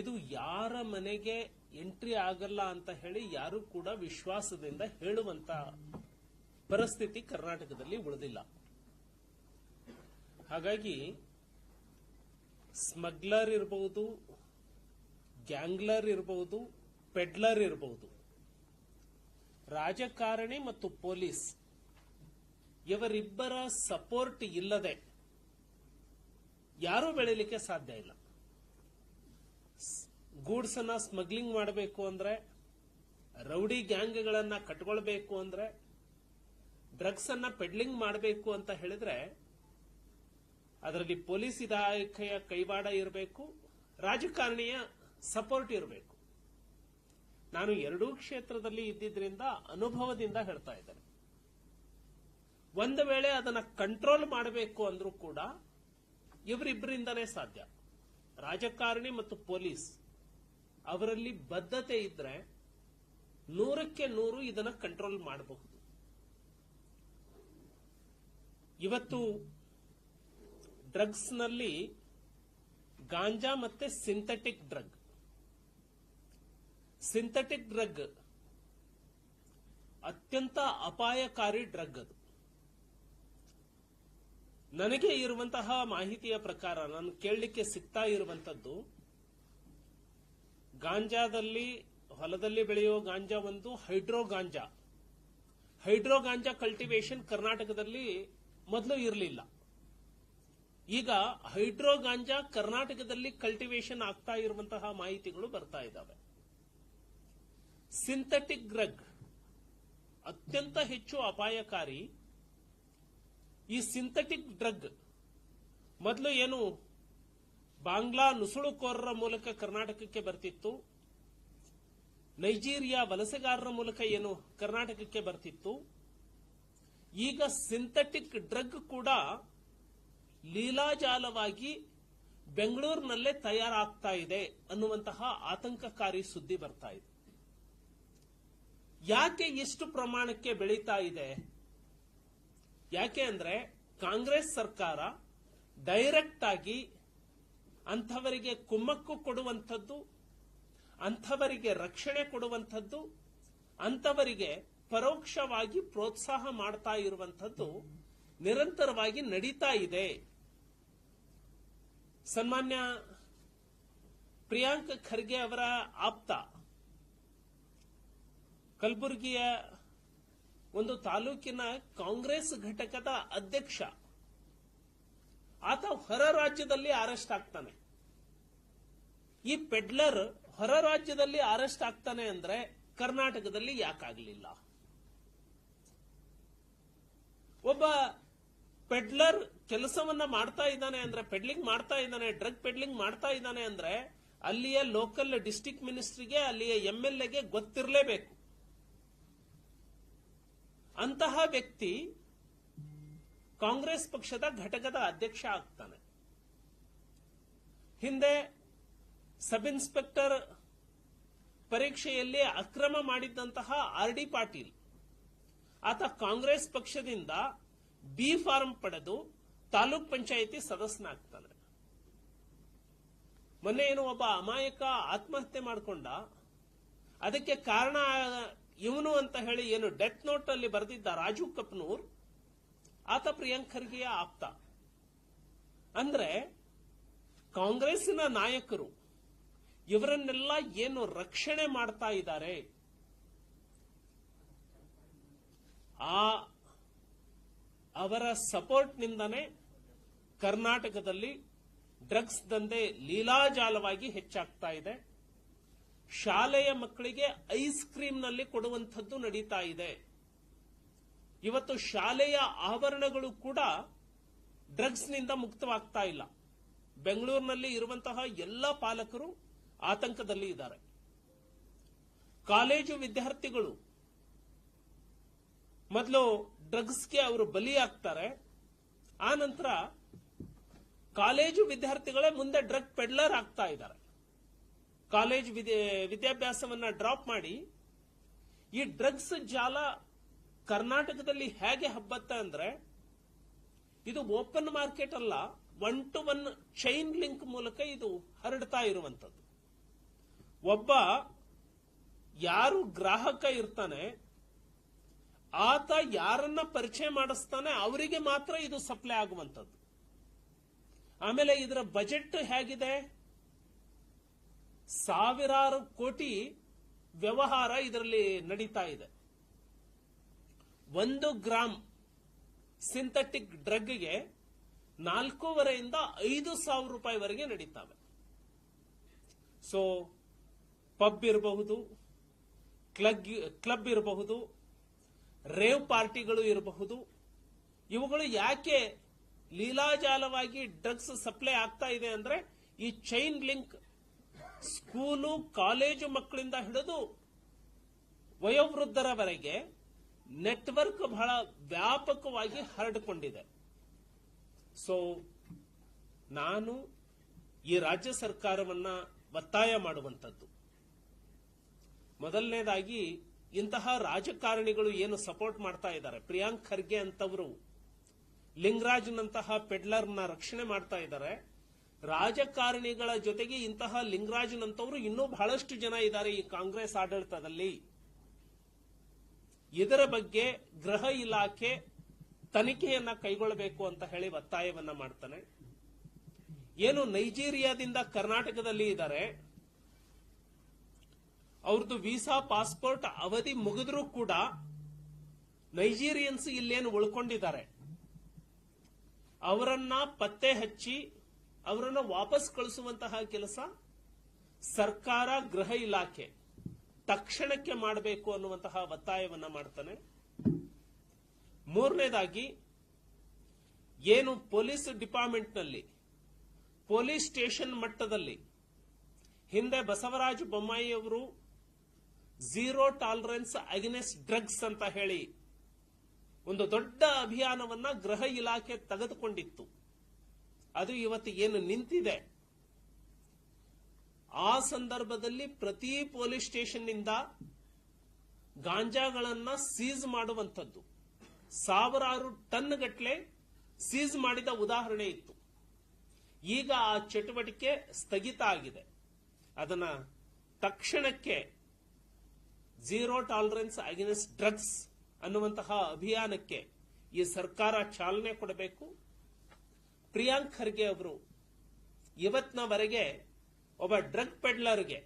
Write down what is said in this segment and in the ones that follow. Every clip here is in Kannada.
ಇದು ಯಾರ ಮನೆಗೆ ಎಂಟ್ರಿ ಆಗಲ್ಲ ಅಂತ ಹೇಳಿ ಯಾರು ಕೂಡ ವಿಶ್ವಾಸದಿಂದ ಹೇಳುವಂತ ಪರಿಸ್ಥಿತಿ ಕರ್ನಾಟಕದಲ್ಲಿ ಉಳಿದಿಲ್ಲ. ಹಾಗಾಗಿ ಸ್ಮಗ್ಲರ್ ಇರಬಹುದು ಗ್ಯಾಂಗ್ಲರ್ ಇರಬಹುದು ಪೆಡ್ಲರ್ ಇರಬಹುದು ರಾಜಕಾರಣಿ ಮತ್ತು ಪೊಲೀಸ್ ಇವರಿಬ್ಬರ ಸಪೋರ್ಟ್ ಇಲ್ಲದೆ ಯಾರೂ ಬೆಳೀಲಿಕ್ಕೆ ಸಾಧ್ಯ ಇಲ್ಲ. ಗೂಡ್ಸ್ ಅನ್ನ ಸ್ಮಗ್ಲಿಂಗ್ ಮಾಡಬೇಕು ಅಂದ್ರೆ, ರೌಡಿ ಗ್ಯಾಂಗ್ಗಳನ್ನ ಕಟ್ಕೊಳ್ಬೇಕು ಅಂದ್ರೆ ಡ್ರಗ್ಸ್ ಅನ್ನ ಪೆಡ್ಲಿಂಗ್ ಮಾಡಬೇಕು ಅಂತ ಹೇಳಿದ್ರೆ, ಅದರಲ್ಲಿ ಪೊಲೀಸ್ ಇಲಾಖೆಯ ಕೈವಾಡ ಇರಬೇಕು, ರಾಜಕಾರಣಿಯ ಸಪೋರ್ಟ್ ಇರಬೇಕು. ನಾನು ಎರಡೂ ಕ್ಷೇತ್ರದಲ್ಲಿ ಇದ್ದಿದ್ರಿಂದ ಅನುಭವದಿಂದ ಹೇಳ್ತಾ ಇದ್ದೇನೆ. ಒಂದು ವೇಳೆ ಅದನ್ನ ಕಂಟ್ರೋಲ್ ಮಾಡಬೇಕು ಅಂದ್ರೂ ಕೂಡ, ಇವರಿಬ್ಬರಿಂದನೇ ಸಾಧ್ಯ. ರಾಜಕಾರಣಿ ಮತ್ತು ಪೊಲೀಸ್. ಅವರಲ್ಲಿ ಬದ್ಧತೆ ಇದ್ರೆ ನೂರಕ್ಕೆ ನೂರು ಇದನ್ನ ಕಂಟ್ರೋಲ್ ಮಾಡಬಹುದು. ಇವತ್ತು ಡ್ರಗ್ಸ್ನಲ್ಲಿ ಗಾಂಜಾ ಮತ್ತೆ ಸಿಂಥೆಟಿಕ್ ಡ್ರಗ್ ಸಿಂಥೆಟಿಕ್ ಡ್ರಗ್ ಅತ್ಯಂತ ಅಪಾಯಕಾರಿ ಡ್ರಗ್ ಅದು. ನನಗೆ ಇರುವಂತಹ ಮಾಹಿತಿಯ ಪ್ರಕಾರ, ನಾನು ಕೇಳಲಿಕ್ಕೆ ಸಿಗ್ತಾ ಇರುವಂತದ್ದು ಗಾಂಜಾದಲ್ಲಿ, ಹೊಲದಲ್ಲಿ ಬೆಳೆಯುವ ಗಾಂಜಾ ಒಂದು hydro ganja. Hydro ganja cultivation ಕರ್ನಾಟಕದಲ್ಲಿ ಮೊದಲು ಇರಲಿಲ್ಲ. ಈಗ ಹೈಡ್ರೋ ಗಾಂಜಾ ಕರ್ನಾಟಕದಲ್ಲಿ ಕಲ್ಟಿವೇಶನ್ ಆಗ್ತಾ ಇರುವಂತಹ ಮಾಹಿತಿಗಳು ಬರ್ತಾ ಇದ್ದಾವೆ ಸಿಂಥೆಟಿಕ್ ಡ್ರಗ್ ಅತ್ಯಂತ ಹೆಚ್ಚು ಅಪಾಯಕಾರಿ. ಈ ಸಿಂಥೆಟಿಕ್ ಡ್ರಗ್ ಮೊದಲು ಏನು ಬಾಂಗ್ಲಾ ನುಸುಳುಕೋರರ ಮೂಲಕ ಕರ್ನಾಟಕಕ್ಕೆ ಬರ್ತಿತ್ತು. ನೈಜೀರಿಯಾ ವಲಸೆಗಾರರ ಮೂಲಕ ಏನು ಕರ್ನಾಟಕಕ್ಕೆ ಬರ್ತಿತ್ತು. ಈಗ ಸಿಂಥೆಟಿಕ್ ಡ್ರಗ್ ಕೂಡ ಲೀಲಾಜಾಲವಾಗಿ ಬೆಂಗಳೂರಿನಲ್ಲೇ ತಯಾರಾಗ್ತಾ ಇದೆ ಅನ್ನುವಂತಹ ಆತಂಕಕಾರಿ ಸುದ್ದಿ ಬರ್ತಾ ಇದೆ. ಯಾಕೆ ಎಷ್ಟು ಪ್ರಮಾಣಕ್ಕೆ ಬೆಳೀತಾ ಇದೆ? ಯಾಕೆ ಅಂದ್ರೆ ಕಾಂಗ್ರೆಸ್ ಸರ್ಕಾರ ಡೈರೆಕ್ಟ್ ಆಗಿ ಅಂಥವರಿಗೆ ಕುಮ್ಮಕ್ಕು ಕೊಡುವಂಥದ್ದು, ಅಂಥವರಿಗೆ ರಕ್ಷಣೆ ಕೊಡುವಂಥದ್ದು, ಅಂಥವರಿಗೆ ಪರೋಕ್ಷವಾಗಿ ಪ್ರೋತ್ಸಾಹ ಮಾಡ್ತಾ ಇರುವಂಥದ್ದು ನಿರಂತರವಾಗಿ ನಡೀತಾ ಇದೆ. ಸನ್ಮಾನ್ಯ ಪ್ರಿಯಾಂಕ್ ಖರ್ಗೆ ಅವರ ಆಪ್ತ, ಕಲಬುರಗಿಯ ಒಂದು ತಾಲೂಕಿನ ಕಾಂಗ್ರೆಸ್ ಘಟಕದ ಅಧ್ಯಕ್ಷ. ಆತ ಹೊರ ರಾಜ್ಯದಲ್ಲಿ ಅರೆಸ್ಟ್ ಆಗ್ತಾನೆ. ಈ ಪೆಡ್ಲರ್ ಹೊರ ರಾಜ್ಯದಲ್ಲಿ ಅರೆಸ್ಟ್ ಆಗ್ತಾನೆ ಅಂದ್ರೆ ಕರ್ನಾಟಕದಲ್ಲಿ ಯಾಕಾಗಲಿಲ್ಲ? ಒಬ್ಬ ಪೆಡ್ಲರ್ ಕೆಲಸವನ್ನ ಮಾಡ್ತಾ ಇದ್ದಾನೆ ಅಂದ್ರೆ, ಪೆಡ್ಲಿಂಗ್ ಮಾಡ್ತಾ ಇದ್ದಾನೆ, ಡ್ರಗ್ ಪೆಡ್ಲಿಂಗ್ ಮಾಡ್ತಾ ಇದ್ದಾನೆ ಅಂದ್ರೆ, ಅಲ್ಲಿಯ ಲೋಕಲ್ ಡಿಸ್ಟಿಕ್ ಮಿನಿಸ್ಟ್ರಿಗೆ ಅಲ್ಲಿಯ ಎಂಎಲ್ಎಗೆ ಗೊತ್ತಿರಲೇಬೇಕು. ಅಂತಹ ವ್ಯಕ್ತಿ ಕಾಂಗ್ರೆಸ್ ಪಕ್ಷದ ಘಟಕದ ಅಧ್ಯಕ್ಷ ಆಗ್ತಾನೆ. ಹಿಂದೆ ಸಬ್ ಇನ್ಸ್ಪೆಕ್ಟರ್ ಪರೀಕ್ಷೆಯಲ್ಲಿ ಅಕ್ರಮ ಮಾಡಿದ್ದಂತಹ ಆರ್ ಡಿ ಪಾಟೀಲ್. ಆತ ಕಾಂಗ್ರೆಸ್ ಪಕ್ಷದಿಂದ ಬಿ ಫಾರ್ಮ್ ಪಡೆದು ತಾಲೂಕ್ ಪಂಚಾಯಿತಿ ಸದಸ್ಯನಾಗ್ತಾನೆ. ಮೊನ್ನೆ ಏನು ಒಬ್ಬ ಅಮಾಯಕ ಆತ್ಮಹತ್ಯೆ ಮಾಡಿಕೊಂಡ. ಅದಕ್ಕೆ ಕಾರಣ ಇವನು ಅಂತ ಹೇಳಿ ಏನು ಡೆತ್ ನೋಟ್ ಅಲ್ಲಿ ಬರೆದಿದ್ದ ರಾಜು ಕಪ್ನೂರ್ ಆತ ಪ್ರಿಯಾಂಕ್ ಖರ್ಗೆಯ ಆಪ್ತ. ಅಂದ್ರೆ ಕಾಂಗ್ರೆಸ್ಸಿನ ನಾಯಕರು ಇವರನ್ನೆಲ್ಲ ಏನು ರಕ್ಷಣೆ ಮಾಡ್ತಾ ಇದ್ದಾರೆ? ಆ ಅವರ ಸಪೋರ್ಟ್ನಿಂದನೇ ಕರ್ನಾಟಕದಲ್ಲಿ ಡ್ರಗ್ಸ್ ದಂಧೆ ಲೀಲಾಜಾಲವಾಗಿ ಹೆಚ್ಚಾಗ್ತಾ ಇದೆ. ಶಾಲೆಯ ಮಕ್ಕಳಿಗೆ ಐಸ್ ಕ್ರೀಮ್ನಲ್ಲಿ ಕೊಡುವಂಥದ್ದು ನಡೀತಾ ಇದೆ. ಇವತ್ತು ಶಾಲೆಯ ಆವರಣಗಳು ಕೂಡ ಡ್ರಗ್ಸ್ನಿಂದ ಮುಕ್ತವಾಗ್ತಾ ಇಲ್ಲ. ಬೆಂಗಳೂರಿನಲ್ಲಿ ಇರುವಂತಹ ಎಲ್ಲ ಪಾಲಕರು ಆತಂಕದಲ್ಲಿ ಇದ್ದಾರೆ. ಕಾಲೇಜು ವಿದ್ಯಾರ್ಥಿಗಳು ಮೊದಲು ಡ್ರಗ್ಸ್ಗೆ ಅವರು ಬಲಿಯಾಗ್ತಾರೆ. ಆ ನಂತರ ಕಾಲೇಜು ವಿದ್ಯಾರ್ಥಿಗಳೇ ಮುಂದೆ ಡ್ರಗ್ ಪೆಡ್ಲರ್ ಆಗ್ತಾ ಇದ್ದಾರೆ. ಕಾಲೇಜ್ ವಿದ್ಯಾಭ್ಯಾಸವನ್ನ ಡ್ರಾಪ್ ಮಾಡಿ ಈ ಡ್ರಗ್ಸ್ ಜಾಲ ಕರ್ನಾಟಕದಲ್ಲಿ ಹೇಗೆ ಹಬ್ಬತ್ತ ಅಂದ್ರೆ, ಇದು ಓಪನ್ ಮಾರ್ಕೆಟ್ ಅಲ್ಲ one to one chain link ಮೂಲಕ ಇದು ಹರಡ್ತಾ ಇರುವಂತದ್ದು ಒಬ್ಬ ಯಾರು ಗ್ರಾಹಕ ಇರ್ತಾನೆ, ಆತ ಯಾರನ್ನ ಪರಿಚಯ ಮಾಡಿಸ್ತಾನೆ, ಅವರಿಗೆ ಮಾತ್ರ ಇದು ಸಪ್ಲೈ ಆಗುವಂಥದ್ದು. ಆಮೇಲೆ ಇದರ ಬಜೆಟ್ ಹೇಗಿದೆ? ಸಾವಿರಾರು ಕೋಟಿ ವ್ಯವಹಾರ ಇದರಲ್ಲಿ ನಡೀತಾ ಇದೆ. ಒಂದು ಗ್ರಾಮ್ ಸಿಂಥೆಟಿಕ್ ಡ್ರಗ್ಗೆ ನಾಲ್ಕೂವರೆಯಿಂದ ಐದು ಸಾವಿರ ರೂಪಾಯಿವರೆಗೆ ನಡೀತಾವೆ. ಸೊ ಪಬ್ ಇರಬಹುದು ಕ್ಲಗ್ ಕ್ಲಬ್ ಇರಬಹುದು ರೇವ್ ಪಾರ್ಟಿಗಳು ಇರಬಹುದು. ಇವುಗಳು ಯಾಕೆ ಲೀಲಾಜಾಲವಾಗಿ ಡ್ರಗ್ಸ್ ಸಪ್ಲೈ ಆಗ್ತಾ ಇದೆ ಅಂದ್ರೆ ಈ ಚೈನ್ ಲಿಂಕ್ ಸ್ಕೂಲು ಕಾಲೇಜು ಮಕ್ಕಳಿಂದ ಹಿಡಿದು ವಯೋವೃದ್ಧರವರೆಗೆ ನೆಟ್ವರ್ಕ್ ಬಹಳ ವ್ಯಾಪಕವಾಗಿ ಹರಡಿಕೊಂಡಿದೆ. ಸೊ ನಾನು ಈ ರಾಜ್ಯ ಸರ್ಕಾರವನ್ನ ಒತ್ತಾಯ ಮಾಡುವಂಥದ್ದು. ಮೊದಲನೇದಾಗಿ, ಇಂತಹ ರಾಜಕಾರಣಿಗಳು ಏನು ಸಪೋರ್ಟ್ ಮಾಡ್ತಾ ಇದ್ದಾರೆ? ಪ್ರಿಯಾಂಕ್ ಖರ್ಗೆ ಅಂತವರು, ಲಿಂಗರಾಜ್ನಂತಹ ಪೆಡ್ಲರ್ನ ರಕ್ಷಣೆ ಮಾಡ್ತಾ ಇದ್ದಾರೆ. ರಾಜಕಾರಣಿಗಳ ಜೊತೆಗೆ ಇಂತಹ ಲಿಂಗರಾಜ್ನಂತವರು ಇನ್ನೂ ಬಹಳಷ್ಟು ಜನ ಇದ್ದಾರೆ ಈ ಕಾಂಗ್ರೆಸ್ ಆಡಳಿತದಲ್ಲಿ. ಇದರ ಬಗ್ಗೆ ಗೃಹ ಇಲಾಖೆ ತನಿಖೆಯನ್ನ ಕೈಗೊಳ್ಳಬೇಕು ಅಂತ ಹೇಳಿ ಒತ್ತಾಯವನ್ನ ಮಾಡ್ತಾನೆ. ಏನು ನೈಜೀರಿಯಾದಿಂದ ಕರ್ನಾಟಕದಲ್ಲಿ ಇದ್ದಾರೆ. ಅವ್ರದ್ದು ವೀಸಾ, ಪಾಸ್ಪೋರ್ಟ್ ಅವಧಿ ಮುಗಿದ್ರೂ ಕೂಡ ನೈಜೀರಿಯನ್ಸ್ ಇಲ್ಲೇನು ಉಳ್ಕೊಂಡಿದ್ದಾರೆ. ಅವರನ್ನ ಪತ್ತೆ ಹಚ್ಚಿ ಅವರನ್ನ ವಾಪಸ್ ಕಳಿಸುವಂತಹ ಕೆಲಸ ಸರ್ಕಾರ, ಗೃಹ ಇಲಾಖೆ. ತಕ್ಷಣಕ್ಕೆ ಮಾಡಬೇಕು ಅನ್ನುವಂತಹ ಒತ್ತಾಯವನ್ನ ಮಾಡ್ತಾನೆ. ಮೂರನೇದಾಗಿ, ಏನು ಪೊಲೀಸ್ ಡಿಪಾರ್ಟ್ಮೆಂಟ್ನಲ್ಲಿ, ಪೊಲೀಸ್ ಸ್ಟೇಷನ್ ಮಟ್ಟದಲ್ಲಿ, ಹಿಂದೆ ಬಸವರಾಜ ಬೊಮ್ಮಾಯಿಯವರು ಝೀರೋ ಟಾಲರೆನ್ಸ್ ಅಗೇನೆಸ್ಟ್ ಡ್ರಗ್ಸ್ ಅಂತ ಹೇಳಿ ಒಂದು ದೊಡ್ಡ ಅಭಿಯಾನವನ್ನ ಗೃಹ ಇಲಾಖೆ ತೆಗೆದುಕೊಂಡಿತ್ತು. ಅದು ಇವತ್ತು ಏನು ನಿಂತಿದೆ? ಆ ಸಂದರ್ಭದಲ್ಲಿ ಪ್ರತಿ ಪೊಲೀಸ್ ಸ್ಟೇಷನ್ನಿಂದ ಗಾಂಜಾಗಳನ್ನ ಸೀಸ್ ಮಾಡುವಂಥದ್ದು. ಸಾವಿರಾರು ಟನ್ ಗಟ್ಟಲೆ ಸೀಸ್ ಮಾಡಿದ ಉದಾಹರಣೆ ಇತ್ತು. ಈಗ ಆ ಚಟುವಟಿಕೆ ಸ್ಥಗಿತ ಆಗಿದೆ. ಅದನ್ನ ತಕ್ಷಣಕ್ಕೆ ಝೀರೋ ಟಾಲರೆನ್ಸ್ ಅಗೇನ್ಸ್ಟ್ ಡ್ರಗ್ಸ್ ಅನ್ನುವಂತಹ ಅಭಿಯಾನಕ್ಕೆ ಈ ಸರ್ಕಾರ ಚಾಲನೆ ಕೊಡಬೇಕು. ಪ್ರಿಯಾಂಕ್ ಖರ್ಗೆ ಅವರು ಇವತ್ತಿನವರೆಗೆ ಒಬ್ಬ ಡ್ರಗ್ ಪೆಡ್ಲರ್ಗೆ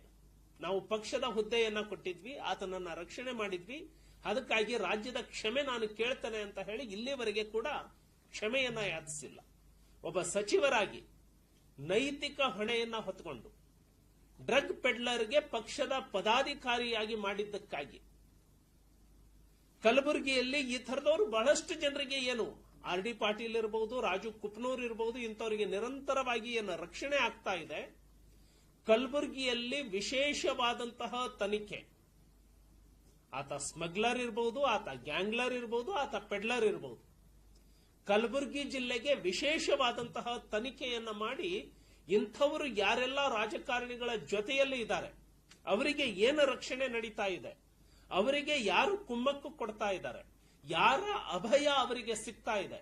ನಾವು ಪಕ್ಷದ ಹುದ್ದೆಯನ್ನ ಕೊಟ್ಟಿದ್ವಿ, ಆತನನ್ನ ರಕ್ಷಣೆ ಮಾಡಿದ್ವಿ. ಅದಕ್ಕಾಗಿ ರಾಜ್ಯದ ಕ್ಷಮೆ ನಾನು ಕೇಳ್ತೇನೆ ಅಂತ ಹೇಳಿ ಇಲ್ಲಿವರೆಗೆ ಕೂಡ ಕ್ಷಮೆಯನ್ನ ಯಾಚಿಸಿಲ್ಲ. ಒಬ್ಬ ಸಚಿವರಾಗಿ ನೈತಿಕ ಹೊಣೆಯನ್ನ ಹೊತ್ತುಕೊಂಡು ಡ್ರಗ್ ಪೆಡ್ಲರ್ಗೆ ಪಕ್ಷದ ಪದಾಧಿಕಾರಿಯಾಗಿ ಮಾಡಿದ್ದಕ್ಕಾಗಿ ಕಲಬುರಗಿಯಲ್ಲಿ ಈ ಥರದವರು ಬಹಳಷ್ಟು ಜನರಿಗೆ ಏನು ಆರ್ ಡಿ ಪಾಟೀಲ್ ಇರಬಹುದು ರಾಜು ಕುಪ್ನೂರ್ ಇರಬಹುದು ಇಂಥವರಿಗೆ ನಿರಂತರವಾಗಿ ಏನು ರಕ್ಷಣೆ ಆಗ್ತಾ ಇದೆ ಕಲಬುರಗಿಯಲ್ಲಿ ವಿಶೇಷವಾದಂತಹ ತನಿಖೆ. ಆತ ಸ್ಮಗ್ಲರ್ ಇರಬಹುದು ಆತ ಗ್ಯಾಂಗ್ಲರ್ ಇರಬಹುದು ಆತ ಪೆಡ್ಲರ್ ಇರಬಹುದು ಕಲಬುರಗಿ ಜಿಲ್ಲೆಗೆ ವಿಶೇಷವಾದಂತಹ ತನಿಖೆಯನ್ನ ಮಾಡಿ ಇಂಥವರು ಯಾರೆಲ್ಲ ರಾಜಕಾರಣಿಗಳ ಜೊತೆಯಲ್ಲಿ ಇದ್ದಾರೆ, ಅವರಿಗೆ ಏನು ರಕ್ಷಣೆ ನಡೀತಾ ಇದೆ, ಅವರಿಗೆ ಯಾರು ಕುಮ್ಮಕ್ಕು ಕೊಡ್ತಾ ಇದ್ದಾರೆ, ಯಾರ ಅಭಯ ಅವರಿಗೆ ಸಿಗ್ತಾ ಇದೆ,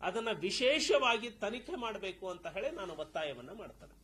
ಅದನ್ನ ವಿಶೇಷವಾಗಿ ತನಿಖೆ ಮಾಡಬೇಕು ಅಂತ ಹೇಳಿ ನಾನು ಒತ್ತಾಯವನ್ನ ಮಾಡ್ತೇನೆ.